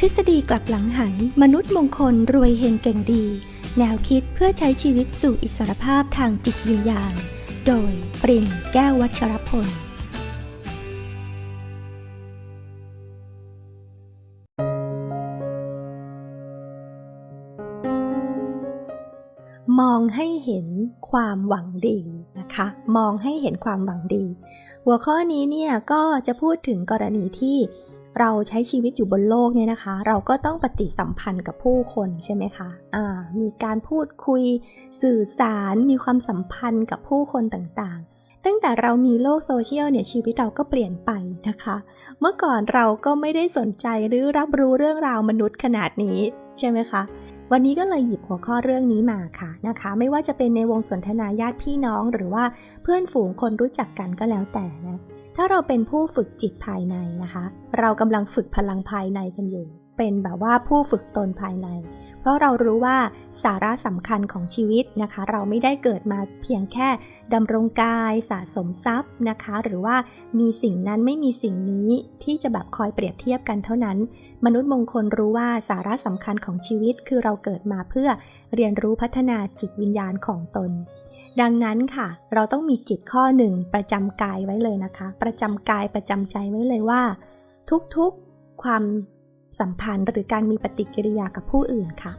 ทฤษฎีกลับหลังหัน มนุษย์มงคลรวยเฮงเก่งดี แนวคิดเพื่อใช้ชีวิตสู่อิสรภาพทางจิตวิญญาณ โดยปรินแก้ววัชรพลมองให้เห็นความหวังดีนะคะ มองให้เห็นความหวังดี หัวข้อนี้เนี่ยก็จะพูดถึงกรณีที่ เราใช้ชีวิตอยู่บนโลกเนี่ยนะคะ เราก็ต้องปฏิสัมพันธ์กับผู้คนใช่ไหมคะอ่ามีการพูดคุยสื่อสารมีความสัมพันธ์กับผู้คนต่างๆ ตั้งแต่เรามีโลกโซเชียลเนี่ยชีวิตเราก็เปลี่ยนไปนะคะ เมื่อก่อนเราก็ไม่ได้สนใจหรือรับรู้เรื่องราวมนุษย์ขนาดนี้ใช่ไหมคะวันนี้ก็เลยหยิบหัวข้อเรื่องนี้มาค่ะนะคะ ไม่ว่าจะเป็นในวงสนทนาญาติพี่น้องหรือว่าเพื่อนฝูงคนรู้จักกันก็แล้วแต่นะ ถ้าเราเป็นผู้ฝึกจิตภายในนะคะ เรากำลังฝึกพลังภายในกันอยู่ เป็นแบบว่าผู้ฝึกตนภายใน เพราะเรารู้ว่าสาระสำคัญของชีวิตนะคะ เราไม่ได้เกิดมาเพียงแค่ดำรงกายสะสมทรัพย์นะคะ หรือว่ามีสิ่งนั้นไม่มีสิ่งนี้ที่จะแบบคอยเปรียบเทียบกันเท่านั้น มนุษย์มงคลรู้ว่าสาระสำคัญของชีวิตคือเราเกิดมาเพื่อเรียนรู้พัฒนาจิตวิญญาณของตน ดังนั้นค่ะ เราต้องมีจิตข้อหนึ่งประจำกายไว้เลยนะคะ ประจำกายประจำใจไว้เลยว่า ทุกๆความสัมพันธ์หรือการมีปฏิกิริยากับผู้อื่นค่ะ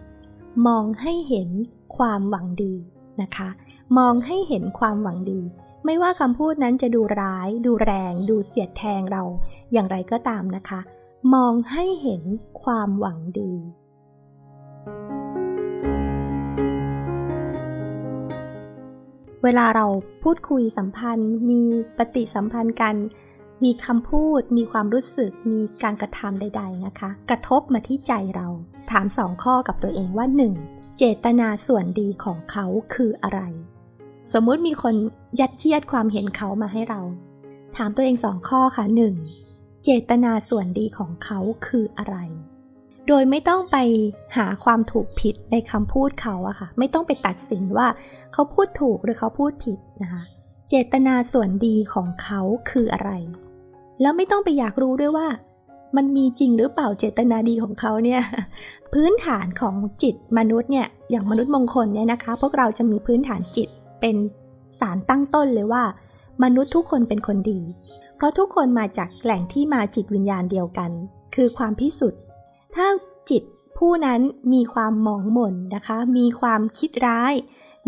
มองให้เห็นความหวังดีนะคะ มองให้เห็นความหวังดี ไม่ว่าคำพูดนั้นจะดูร้าย ดูแรง ดูเสียดแทงเราอย่างไรก็ตามนะคะ มองให้เห็นความหวังดี วลาเราพูดคุยสัมพันธ์ มีปฏิสัมพันธ์กัน มีคำพูด มีความรู้สึก มีการกระทำใด ๆนะคะ กระทบมาที่ใจเรา ถามสองข้อกับตัวเองว่า 1. เจตนาส่วนดีของเขาคืออะไร สมมุติมีคนยัดเยียดความเห็นเขามาให้เรา ถามตัวเองสองข้อค่ะ 1. เจตนาส่วนดีของเขาคืออะไร โดยไม่ต้องไปหาความถูกผิดในคำพูดเขาอะค่ะ ไม่ต้องไปตัดสินว่าเขาพูดถูกหรือเขาพูดผิดนะคะ เจตนาส่วนดีของเขาคืออะไร แล้วไม่ต้องไปอยากรู้ด้วยว่า มันมีจริงหรือเปล่าเจตนาดีของเขาเนี่ย พื้นฐานของจิตมนุษย์เนี่ยอย่างมนุษย์มงคลเนี่ยนะคะ พวกเราจะมีพื้นฐานจิตเป็นสารตั้งต้นเลยว่า มนุษย์ทุกคนเป็นคนดี เพราะทุกคนมาจากแหล่งที่มาจิตวิญญาณเดียวกัน คือความพิสุทธิ์ ถ้าจิตผู้นั้นมีความหมองหม่นนะคะ มีความคิดร้าย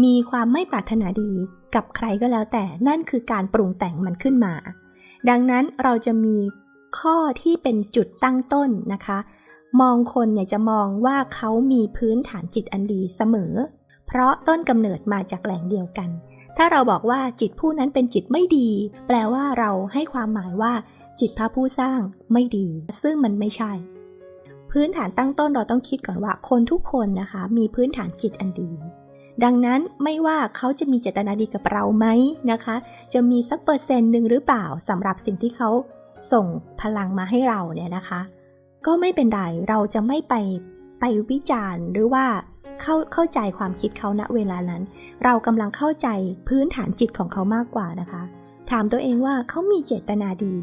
มีความไม่ปรารถนาดีกับใครก็แล้วแต่นั่นคือการปรุงแต่งมันขึ้นมา ดังนั้นเราจะมีข้อที่เป็นจุดตั้งต้นนะคะ มองคนเนี่ยจะมองว่าเขามีพื้นฐานจิตอันดีเสมอ เพราะต้นกำเนิดมาจากแหล่งเดียวกัน ถ้าเราบอกว่าจิตผู้นั้นเป็นจิตไม่ดี แปลว่าเราให้ความหมายว่า จิตพระผู้สร้างไม่ดี ซึ่งมันไม่ใช่ พื้นฐานตั้งต้นเราต้องคิดก่อนว่าคนทุกคนนะคะ มีพื้นฐานจิตอันดี ดังนั้นไม่ว่าเขาจะมีเจตนาดีกับเราไหมนะคะ จะมีสักเปอร์เซ็นต์หนึ่งหรือเปล่าสำหรับสิ่งที่เขาส่งพลังมาให้เราเนี่ยนะคะ ก็ไม่เป็นไรเราจะไม่ไปไปวิจารณ์หรือว่าเข้าเข้าใจความคิดเขาณเวลานั้น เรากำลังเข้าใจพื้นฐานจิตของเขามากกว่านะคะ ถามตัวเองว่าเขามีเจตนาดี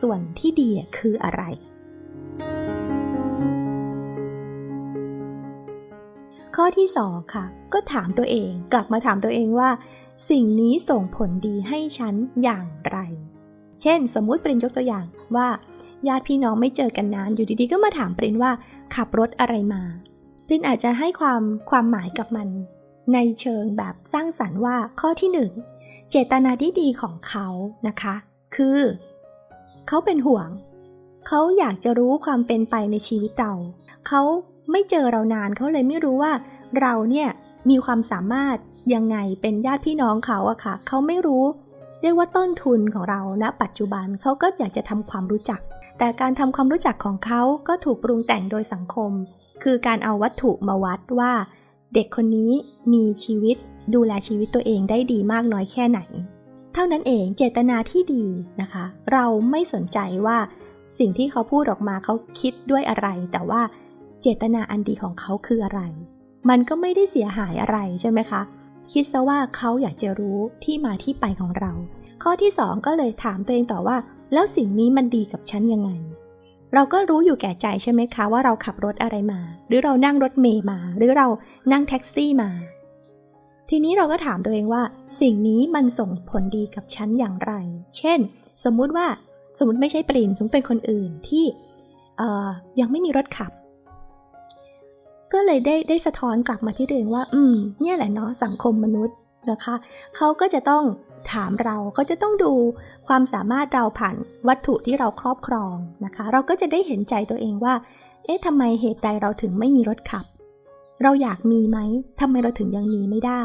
ส่วนที่ดีคืออะไร ข้อที่2ค่ะ ก็ถามตัวเอง กลับมาถามตัวเองว่า สิ่งนี้ส่งผลดีให้ฉันอย่างไร เช่น สมมุติปรินยกตัวอย่างว่าญาติพี่น้องไม่เจอกันนาน อยู่ดีๆ ก็มาถามปรินว่าขับรถอะไรมาปรินอาจจะให้ความความหมายกับมัน ในเชิงแบบสร้างสรรค์ว่าข้อที่ 1 เจตนาที่ดีของเขานะคะ คือ เขาเป็นห่วง เขาอยากจะรู้ความเป็นไปในชีวิตเรา เขา ไม่เจอเรานานเขาเลยไม่รู้ว่า เราเนี่ยมีความสามารถยังไงเป็นญาติพี่น้องเขาอะค่ะ เขาไม่รู้ เรียกว่าต้นทุนของเราณปัจจุบันเขาก็อยากจะทำความรู้จัก แต่การทำความรู้จักของเขาก็ถูกปรุงแต่งโดยสังคม คือการเอาวัตถุมาวัดว่า เด็กคนนี้มีชีวิตดูแลชีวิตตัวเองได้ดีมากน้อยแค่ไหน เท่านั้นเองเจตนาที่ดีนะคะ เราไม่สนใจว่าสิ่งที่เขาพูดออกมาเขาคิดด้วยอะไร แต่ว่า เจตนาอันดีของเขาคืออะไร มันก็ไม่ได้เสียหายอะไรใช่ไหมคะ คิดซะว่าเขาอยากจะรู้ที่มาที่ไปของเรา ข้อที่ 2 ก็เลยถามตัวเองต่อว่า แล้วสิ่งนี้มันดีกับฉันยังไง เราก็รู้อยู่แก่ใจใช่ไหมคะ ว่าเราขับรถอะไรมา หรือเรานั่งรถเมย์มา หรือเรานั่งแท็กซี่มา ทีนี้เราก็ถามตัวเองว่า สิ่งนี้มันส่งผลดีกับฉันอย่างไร เช่น สมมุติว่าสมมติไม่ใช่ปรินสมมติเป็นคนอื่นที่ยังไม่มีรถขับ ก็เลยได้ได้สะท้อนกลับมาที่ตัวเองว่า อืม เนี่ยแหละเนาะสังคมมนุษย์นะคะ เขาก็จะต้องถามเราก็จะต้องดูความสามารถเราผ่านวัตถุที่เราครอบครองนะคะ เราก็จะได้เห็นใจตัวเองว่า เอ๊ะทำไมเหตุใดเราถึงไม่มีรถขับ เราอยากมีไหมทำไมเราถึงยังมีไม่ได้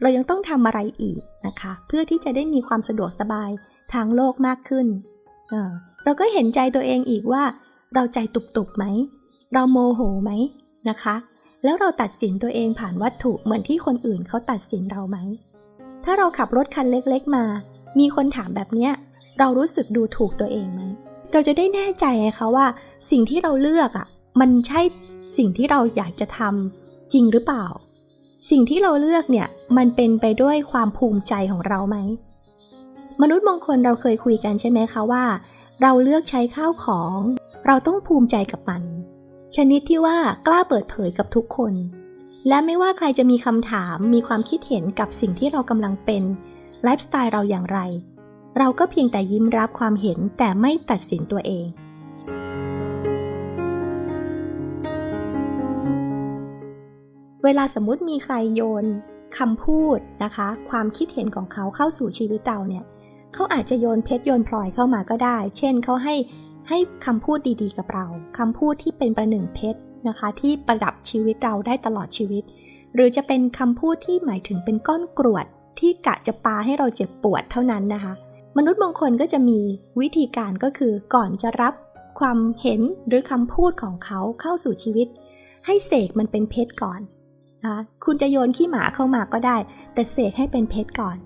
เรายังต้องทำอะไรอีกนะคะ เพื่อที่จะได้มีความสะดวกสบายทางโลกมากขึ้น เราก็เห็นใจตัวเองอีกว่า เราใจตุบๆไหม เราโมโหไหม นะคะ แล้วเราตัดสินตัวเองผ่านวัตถุเหมือนที่คนอื่นเขาตัดสินเราไหม ถ้าเราขับรถคันเล็กๆมา มีคนถามแบบเนี้ย เรารู้สึกดูถูกตัวเองไหม เราจะได้แน่ใจไงคะว่า สิ่งที่เราเลือกอะ่ะ มันใช่สิ่งที่เราอยากจะทำจริงหรือเปล่า สิ่งที่เราเลือกเนี่ย มันเป็นไปด้วยความภูมิใจของเราไหม มนุษย์มงคลเราเคยคุยกันใช่ไหมคะว่า เราเลือกใช้ข้าวของ เราต้องภูมิใจกับมัน ชนิดที่ว่ากล้าเปิดเผยกับทุกคน และไม่ว่าใครจะมีคำถามมีความคิดเห็นกับสิ่งที่เรากำลังเป็นไลฟ์สไตล์เราอย่างไร เราก็เพียงแต่ยิ้มรับความเห็นแต่ไม่ตัดสินตัวเอง เวลาสมมุติมีใครโยนคำพูดนะคะ ความคิดเห็นของเขาเข้าสู่ชีวิตเราเนี่ยเขาอาจจะโยนเพชรโยนพลอยเข้ามาก็ได้ เช่นเขาให้ ให้คำพูดดีๆกับเราคำพูดที่เป็นประหนึ่งเพชรนะคะ ที่ประดับชีวิตเราได้ตลอดชีวิต หรือจะเป็นคำพูดที่หมายถึงเป็นก้อนกรวด ที่กะจะปาให้เราเจ็บปวดเท่านั้นนะคะ มนุษย์บางคนก็จะมีวิธีการก็คือก่อนจะรับความเห็นหรือคำพูดของเขาเข้าสู่ชีวิต ให้เสกมันเป็นเพชรก่อนนะคุณจะโยนขี้หมาเข้ามาก็ได้ แต่เสกให้เป็นเพชรก่อน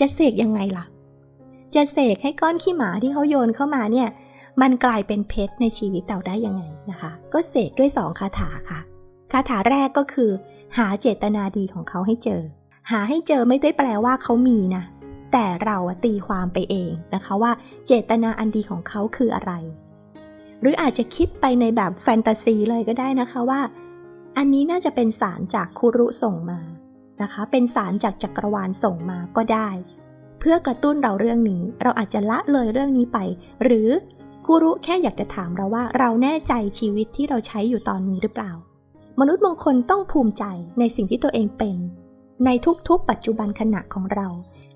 จะเสกยังไงล่ะ จะเสกให้ก้อนขี้หมาที่เขาโยนเข้ามาเนี่ย มันกลายเป็นเพชรในชีวิตเราได้ยังไงนะคะ ก็เสกด้วยสองคาถาค่ะ คาถาแรกก็คือ หาเจตนาดีของเขาให้เจอ หาให้เจอไม่ได้แปลว่าเขามีนะ แต่เราตีความไปเองนะคะว่าเจตนาอันดีของเขาคืออะไร หรืออาจจะคิดไปในแบบแฟนตาซีเลยก็ได้นะคะว่า อันนี้น่าจะเป็นสารจากคุรุส่งมานะคะ เป็นสารจากจักรวาลส่งมาก็ได้ เพื่อกระตุ้นเราเรื่องนี้ เราอาจจะละเลยเรื่องนี้ไป หรือ กูรุแค่อยากจะถามเราว่าเราแน่ใจชีวิตที่เราใช้อยู่ตอนนี้หรือเปล่า มนุษย์มงคลต้องภูมิใจในสิ่งที่ตัวเองเป็น ในทุกๆ ปัจจุบันขณะของเรา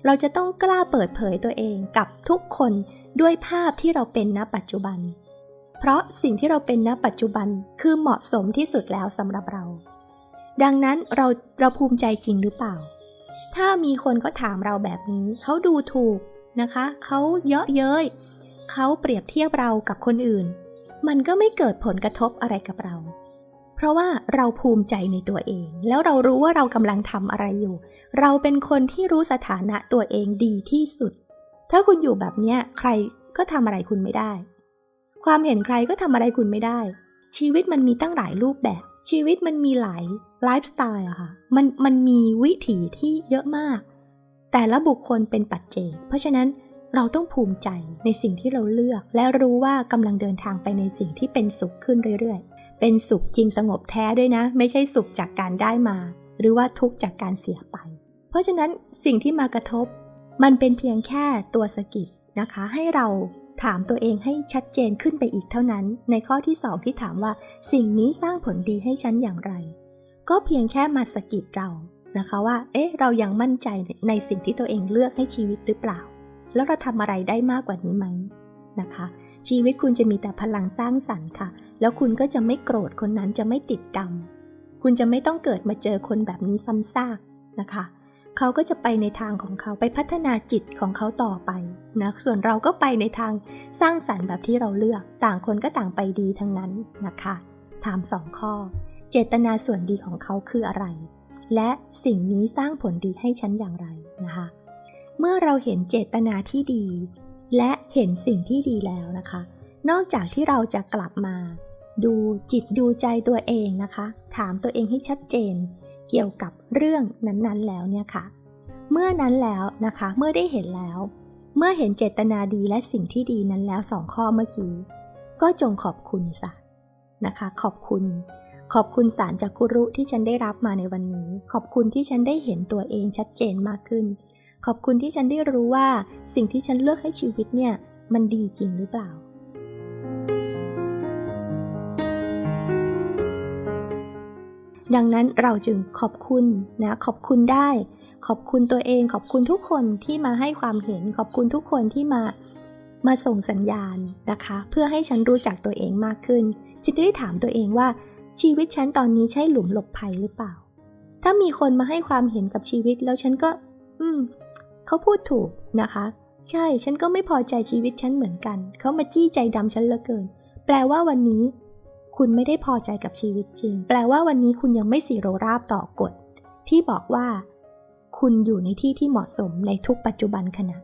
เราจะต้องกล้าเปิดเผยตัวเองกับทุกคนด้วยภาพที่เราเป็นณปัจจุบัน เพราะสิ่งที่เราเป็นณปัจจุบันคือเหมาะสมที่สุดแล้วสำหรับเรา ดังนั้นเราเราภูมิใจจริงหรือเปล่า ถ้ามีคนเขาถามเราแบบนี้เขาดูถูกนะคะเขาเยาะเย้ย เขาเปรียบเทียบเรากับคนอื่น มันก็ไม่เกิดผลกระทบอะไรกับเรา เพราะว่าเราภูมิใจในตัวเอง แล้วเรารู้ว่าเรากำลังทำอะไรอยู่ เราเป็นคนที่รู้สถานะตัวเองดีที่สุด ถ้าคุณอยู่แบบนี้ใครก็ทำอะไรคุณไม่ได้ ความเห็นใครก็ทำอะไรคุณไม่ได้ ชีวิตมันมีตั้งหลายรูปแบบ ชีวิตมันมีหลายไลฟ์สไตล์อะค่ะ มันมันมีวิถีที่เยอะมาก แต่ละบุคคลเป็นปัจเจก เพราะฉะนั้น เราต้องภูมิใจในสิ่งที่เราเลือก และรู้ว่ากำลังเดินทางไปในสิ่งที่เป็นสุขขึ้นเรื่อยๆ เป็นสุขจริงสงบแท้ด้วยนะ ไม่ใช่สุขจากการได้มา หรือว่าทุกข์จากการเสียไป เพราะฉะนั้นสิ่งที่มากระทบ มันเป็นเพียงแค่ตัวสกิดนะคะ ให้เราถามตัวเองให้ชัดเจนขึ้นไปอีกเท่านั้น ในข้อที่สองที่ถามว่าสิ่งนี้สร้างผลดีให้ฉันอย่างไร ก็เพียงแค่มาสกิดเรานะคะว่า เอ๊ะ เรายังมั่นใจในสิ่งที่ตัวเองเลือกให้ชีวิตหรือเปล่า แล้วเราทำอะไรได้มากกว่านี้ไหมนะคะ ชีวิตคุณจะมีแต่พลังสร้างสรรค์ค่ะ แล้วคุณก็จะไม่โกรธคนนั้นจะไม่ติดกรรม คุณจะไม่ต้องเกิดมาเจอคนแบบนี้ซ้ำซากนะคะเขาก็จะไปในทางของเขาไปพัฒนาจิตของเขาต่อไปนะส่วนเราก็ไปในทางสร้างสรรค์แบบที่เราเลือก ต่างคนก็ต่างไปดีทั้งนั้นนะคะ ถามสองข้อ เจตนาส่วนดีของเขาคืออะไร และสิ่งนี้สร้างผลดีให้ฉันอย่างไรนะคะ เมื่อเราเห็นเจตนาที่ดี และเห็นสิ่งที่ดีแล้วนะคะ นอกจากที่เราจะกลับมา ดูจิตดูใจตัวเองนะคะ ถามตัวเองให้ชัดเจน เกี่ยวกับเรื่องนั้นๆแล้วเนี่ยค่ะ เมื่อนั้นแล้วนะคะ เมื่อได้เห็นแล้ว เมื่อเห็นเจตนาดีและสิ่งที่ดีนั้นแล้วสองข้อเมื่อกี้ ก็จงขอบคุณซะนะคะ ขอบคุณขอบคุณสารจากกุรุที่ฉันได้รับมาในวันนี้ ขอบคุณที่ฉันได้เห็นตัวเองชัดเจนมากขึ้น ขอบคุณที่ฉันได้รู้ว่า สิ่งที่ฉันเลือกให้ชีวิตเนี่ย มันดีจริงหรือเปล่า ดังนั้นเราจึงขอบคุณนะ ขอบคุณได้ ขอบคุณตัวเอง ขอบคุณทุกคนที่มาให้ความเห็น ขอบคุณทุกคนที่มามาส่งสัญญาณนะคะ เพื่อให้ฉันรู้จักตัวเองมากขึ้นฉันจะได้ถามตัวเองว่า ชีวิตฉันตอนนี้ใช่หลุมหลบภัยหรือเปล่า ถ้ามีคนมาให้ความเห็นกับชีวิตแล้วฉันก็ อืม เขาพูดถูกนะคะ ใช่ฉันก็ไม่พอใจชีวิตฉันเหมือนกัน เขามาจี้ใจดำฉันเหลือเกิน แปลว่าวันนี้ คุณไม่ได้พอใจกับชีวิตจริง แปลว่าวันนี้คุณยังไม่สีโรราบต่อกฎ ที่บอกว่า คุณอยู่ในที่ที่เหมาะสมในทุกปัจจุบันขณะ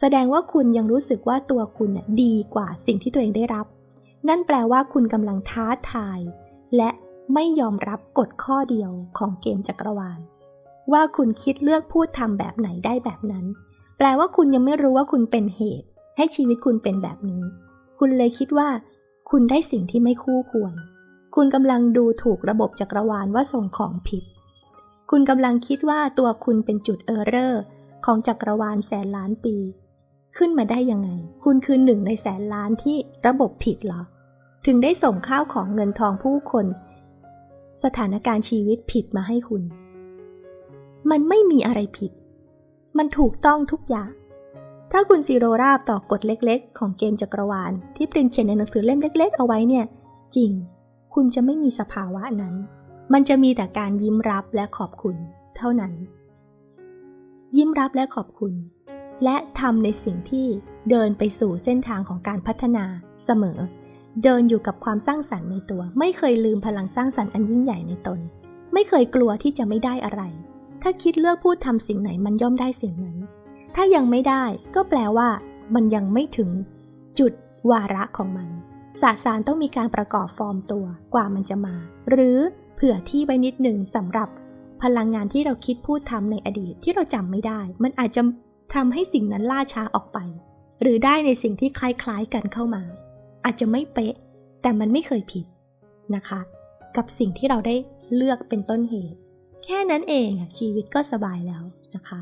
แสดงว่าคุณยังรู้สึกว่าตัวคุณน่ะดีกว่าสิ่งที่ตัวเองได้รับ นั่นแปลว่าคุณกำลังท้าทาย และไม่ยอมรับกฎข้อเดียวของเกมจักรวาล ว่าคุณคิดเลือกพูดทำแบบไหนได้แบบนั้น แปลว่าคุณยังไม่รู้ว่าคุณเป็นเหตุ ให้ชีวิตคุณเป็นแบบนี้ คุณเลยคิดว่า คุณได้สิ่งที่ไม่คู่ควร คุณกำลังดูถูกระบบจักรวาลว่าส่งของผิด คุณกำลังคิดว่าตัวคุณเป็นจุดเออร์เรอร์ของจักรวาลแสนล้านปี ขึ้นมาได้ยังไง คุณคือหนึ่งในแสนล้านที่ระบบผิดเหรอ ถึงได้ส่งข้าวของเงินทองผู้คน สถานการณ์ชีวิตผิดมาให้คุณ มันไม่มีอะไรผิด มันถูกต้องทุกอย่าง ถ้าคุณซีโรราบต่อกฎเล็กๆ ของเกมจักรวาลที่ปรินเขียนในหนังสือเล่มเล็ก ๆ เอาไว้เนี่ย จริง คุณจะไม่มีสภาวะนั้น มันจะมีแต่การยิ้มรับและขอบคุณ เท่านั้น ยิ้มรับและขอบคุณ และทำในสิ่งที่เดินไปสู่เส้นทางของการพัฒนาเสมอ เดินอยู่กับความสร้างสรรค์ในตัว ไม่เคยลืมพลังสร้างสรรค์อันยิ่งใหญ่ในตน ไม่เคยกลัวที่จะไม่ได้อะไร ถ้าคิดเลือกพูดทำสิ่งไหนมันย่อมได้สิ่งนั้น ถ้ายังไม่ได้ก็แปลว่า มันยังไม่ถึง จุดวาระของมันสสารต้องมีการประกอบฟอร์มตัวกว่ามันจะมา หรือเผื่อที่ไว้นิดหนึ่งสำหรับ พลังงานที่เราคิดพูดทำในอดีตที่เราจำไม่ได้ มันอาจจะทำให้สิ่งนั้นล่าช้าออกไป หรือได้ในสิ่งที่คล้ายๆกันเข้ามา อาจจะไม่เป๊ะ แต่มันไม่เคยผิดนะคะ กับสิ่งที่เราได้เลือกเป็นต้นเหตุ แค่นั้นเองชีวิตก็สบายแล้วนะคะ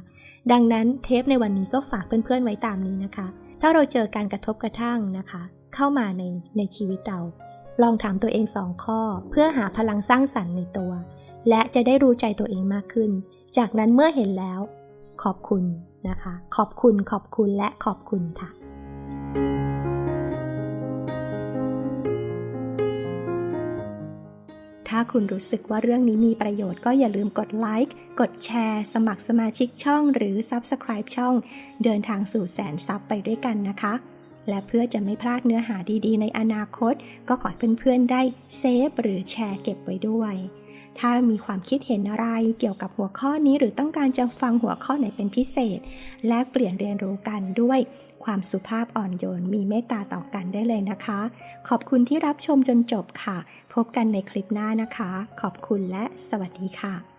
ดังนั้นเทปในวันนี้ก็ฝากเพื่อนๆไว้ตามนี้นะคะ ถ้าเราเจอการกระทบกระทั่งนะคะ เข้ามาในในชีวิตเรา ลองถามตัวเองสองข้อ เพื่อหาพลังสร้างสรรค์ในตัว และจะได้รู้ใจตัวเองมากขึ้น จากนั้นเมื่อเห็นแล้ว ขอบคุณนะคะ ขอบคุณขอบคุณและขอบคุณค่ะถ้า คุณรู้สึกว่าเรื่องนี้มีประโยชน์ก็อย่าลืมกดไลค์กดแชร์ สมัครสมาชิกช่องหรือ Subscribe ช่อง เดินทางสู่แสนซับไปด้วยกันนะคะ และเพื่อจะไม่พลาดเนื้อหาดีๆ ในอนาคต ก็ขอให้เพื่อนๆได้เซฟหรือแชร์เก็บไว้ด้วย ถ้ามีความคิดเห็นอะไรเกี่ยวกับหัวข้อนี้หรือต้องการจะฟังหัวข้อไหนเป็นพิเศษ แลกเปลี่ยนเรียนรู้กันด้วย ความสุภาพอ่อนโยนมีเมตตาต่อกันได้เลยนะคะ ขอบคุณที่รับชมจนจบค่ะ พบกันในคลิปหน้านะคะ ขอบคุณและสวัสดีค่ะ